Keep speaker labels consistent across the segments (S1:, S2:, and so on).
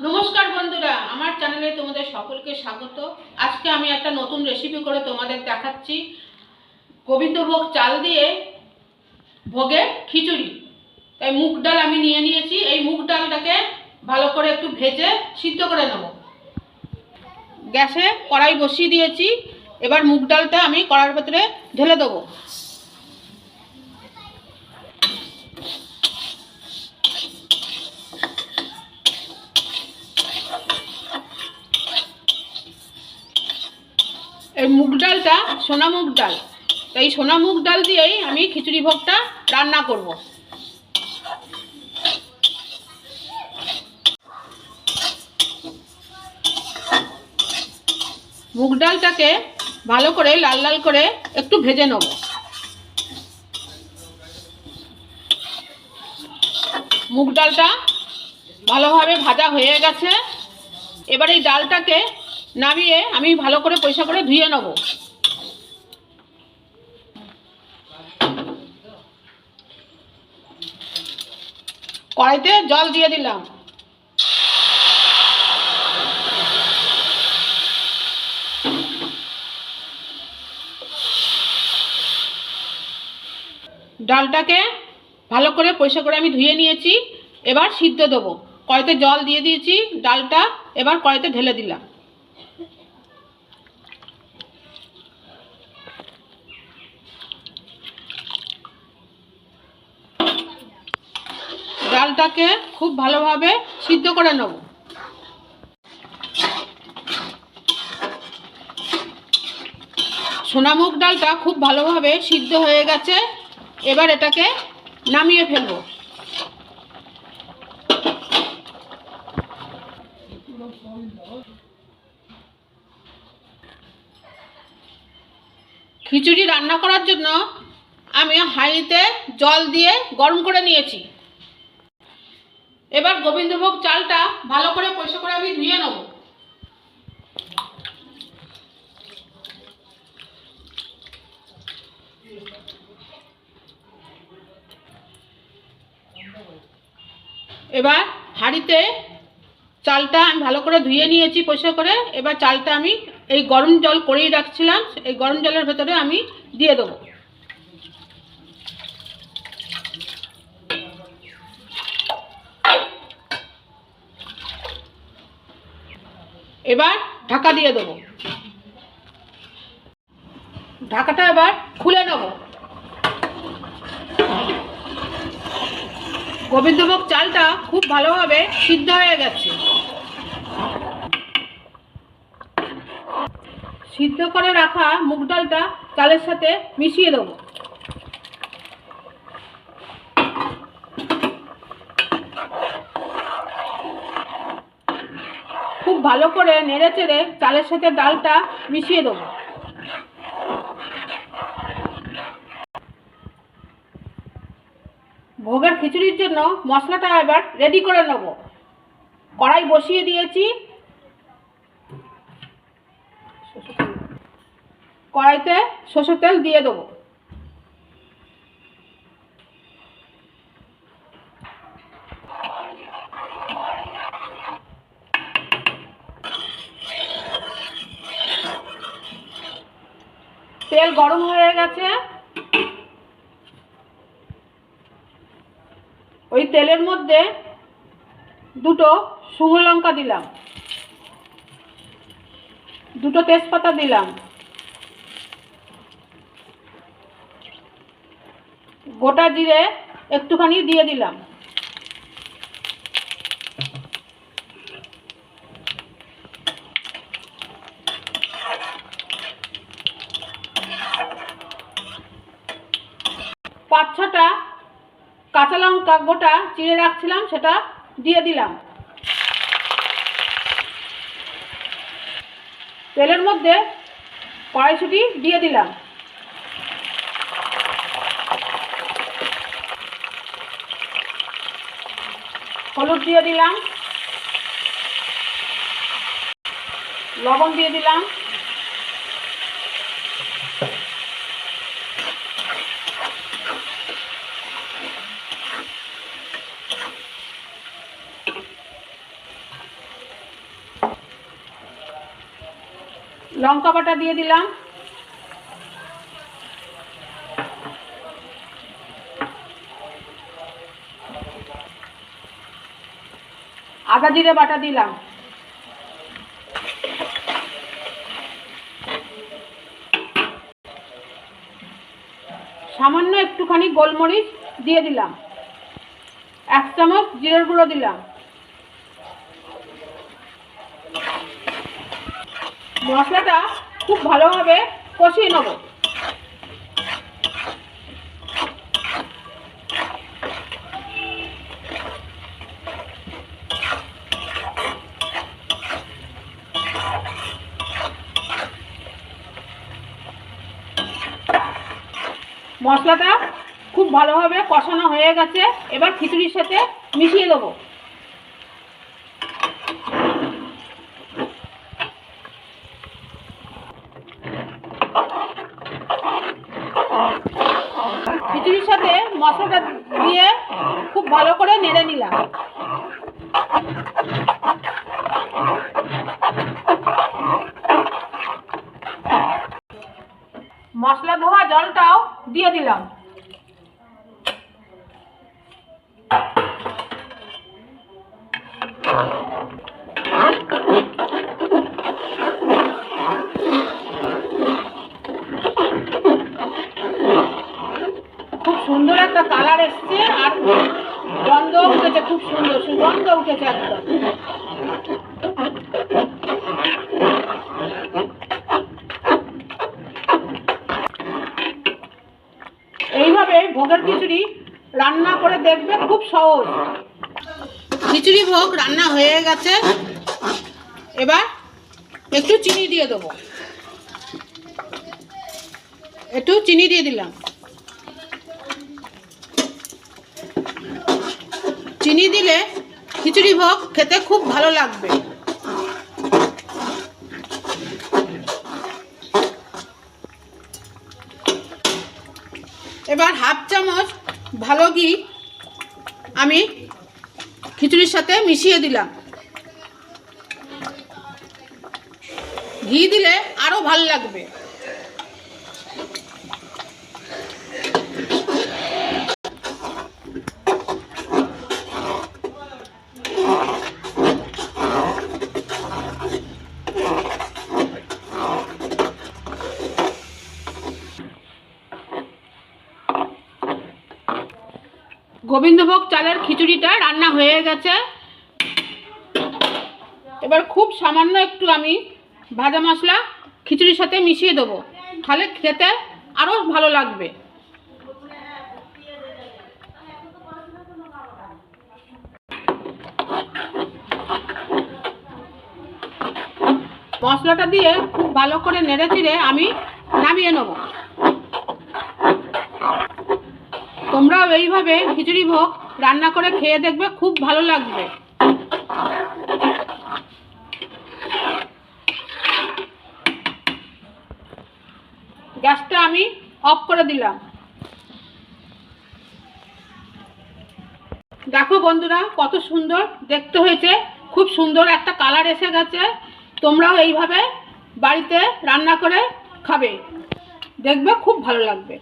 S1: নমস্কার বন্ধুরা, আমার চ্যানেলে তোমাদের সকলকে স্বাগত। আজকে আমি একটা নতুন রেসিপি করে তোমাদের দেখাচ্ছি। গোবিন্দভোগ চাল দিয়ে ভোগের খিচুড়ি। তাই মুগ ডাল আমি নিয়ে নিয়েছি। এই মুগ ডালটাকে ভালো করে একটু ভেজে সিদ্ধ করে নেব। গ্যাসে কড়াই বসিয়ে দিয়েছি। এবার মুগ ডালটা আমি কড়ার ভেতরে ঢেলে দেবো। এই মুগ ডালটা সোনা মুগ ডাল। তাই সোনা মুগ ডাল দিয়েই আমি খিচুড়ি ভোগটা রান্না করব। মুগ ডালটাকে ভালো করে লাল লাল করে একটু ভেজে নেব। মুগ ডালটা ভালোভাবে ভাজা হয়ে গেছে। এবার এই ডালটাকে নামিয়ে আমি ভালো করে পয়সা করে ধুয়ে নেব। কড়াইতে জল দিয়ে দিলাম। ডালটাকে ভালো করে পয়সা করে আমি ধুয়ে নিয়েছি। এবার সিদ্ধ দেবো। কড়াইতে জল দিয়ে দিয়েছি, ডালটা এবার কড়াইতে ঢেলে দিলাম। ডালটাকে খুব ভালোভাবে সিদ্ধ করে নেব। সোনামুগ ডালটা খুব ভালোভাবে সিদ্ধ হয়ে গেছে। এবার এটাকে নামিয়ে ফেলব। খিচুড়ি রান্না করার জন্য আমি হাঁড়িতে জল দিয়ে গরম করে নিয়েছি। এবার গোবিন্দভোগ চালটা ভালো করে পয়সা করে আমি ধুয়ে নেব। এবার হাঁড়িতে চালটা আমি ভালো করে ধুয়ে নিয়েছি পয়সা করে। এবার চালটা আমি এই গরম জল করেই রাখছিলাম, এই গরম জলের ভেতরে আমি দিয়ে দেবো। এবার ঢাকা দিয়ে দেবো। ঢাকাটা এবার খুলে নেব। গোবিন্দভোগ চালটা খুব ভালোভাবে সিদ্ধ হয়ে গেছে। সিদ্ধ করে রাখা মুগ ডালটা চালের সাথে মিশিয়ে দেবো খুব ভালো করে নেড়ে চেড়ে চালের সাথে ডালটা মিশিয়ে দেবো। ভোগের খিচুড়ির জন্য মশলাটা এবার রেডি করে নেব। কড়াই বসিয়ে দিয়েছি। কড়াইতে সরষের তেল দিয়ে দেবো। তেল গরম হয়ে গেছে। ওই তেলের মধ্যে দুটো শুকনো লঙ্কা দিলাম। দুটো তেজপাতা দিলাম। গোটা জিরে একটুখানি দিয়ে দিলাম। পাঁচ ছটা কাঁচা লঙ্কা গোটা চিড়ে রাখছিলাম, সেটা দিয়ে দিলাম। তেলের মধ্যে কড়াইশুটি দিয়ে দিলাম। হলুদ দিয়ে দিলাম। লবণ দিয়ে দিলাম। লঙ্কা বাটা দিয়ে দিলাম। আদা জিরে বাটা দিলাম। সামান্য একটুখানি গোলমরিচ দিয়ে দিলাম। এক চামচ জিরের গুঁড়ো দিলাম। মশলাটা খুব ভালোভাবে কষিয়ে নেব। মশলাটা খুব ভালোভাবে কষানো হয়ে গেছে। এবার খিচুড়ির সাথে মিশিয়ে দেবো। সাথে মশলাটা দিয়ে খুব ভালো করে নেড়ে নিলাম। মশলা ধোয়া জলটাও দিয়ে দিলাম খুব সুন্দর একটা কালার এসছে আর গন্ধ উঠেছে খুব সুন্দর সুগন্ধ এইভাবে ভোগের খিচুড়ি রান্না করে দেখবে খুব সহজ। খিচুড়ি ভোগ রান্না হয়ে গেছে। এবার একটু চিনি দিয়ে দেবো। একটু চিনি দিয়ে দিলাম। চিনি দিলে খিচুড়ি ভোগ খেতে খুব ভালো লাগবে। এবার হাফ চামচ ভালো ঘি আমি খিচুড়ির সাথে মিশিয়ে দিলাম। ঘি দিলে আরও ভালো লাগবে। গোবিন্দভোগ চালের খিচুড়িটা রান্না হয়ে গেছে। এবার খুব সামান্য একটু আমি ভাজা মশলা খিচুড়ির সাথে মিশিয়ে দেবো। তাহলে খেতে আরও ভালো লাগবে। মশলাটা দিয়ে খুব ভালো করে নেড়ে চিড়ে আমি নামিয়ে নেব। তোমরাও এইভাবে খিচুড়ি ভোগ রান্না করে খেয়ে দেখবে, খুব ভালো লাগবে। গ্যাসটা আমি অফ করে দিলাম। দেখো বন্ধুরা, কত সুন্দর, দেখতে হয়েছে, খুব সুন্দর একটা কালার এসে গেছে। তোমরাও এইভাবে বাড়িতে রান্না করে খাবে, দেখবে খুব ভালো লাগবে।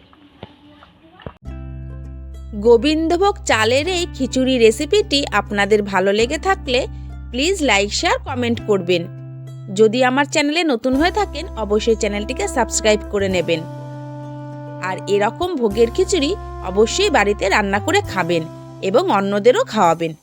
S2: গোবিন্দভোগ চালের এই খিচুড়ি রেসিপিটি আপনাদের ভালো লেগে থাকলে প্লিজ লাইক শেয়ার কমেন্ট করবেন। যদি আমার চ্যানেলে নতুন হয়ে থাকেন, অবশ্যই চ্যানেলটিকে সাবস্ক্রাইব করে নেবেন। আর এরকম ভোগের খিচুড়ি অবশ্যই বাড়িতে রান্না করে খাবেন এবং অন্যদেরও খাওয়াবেন।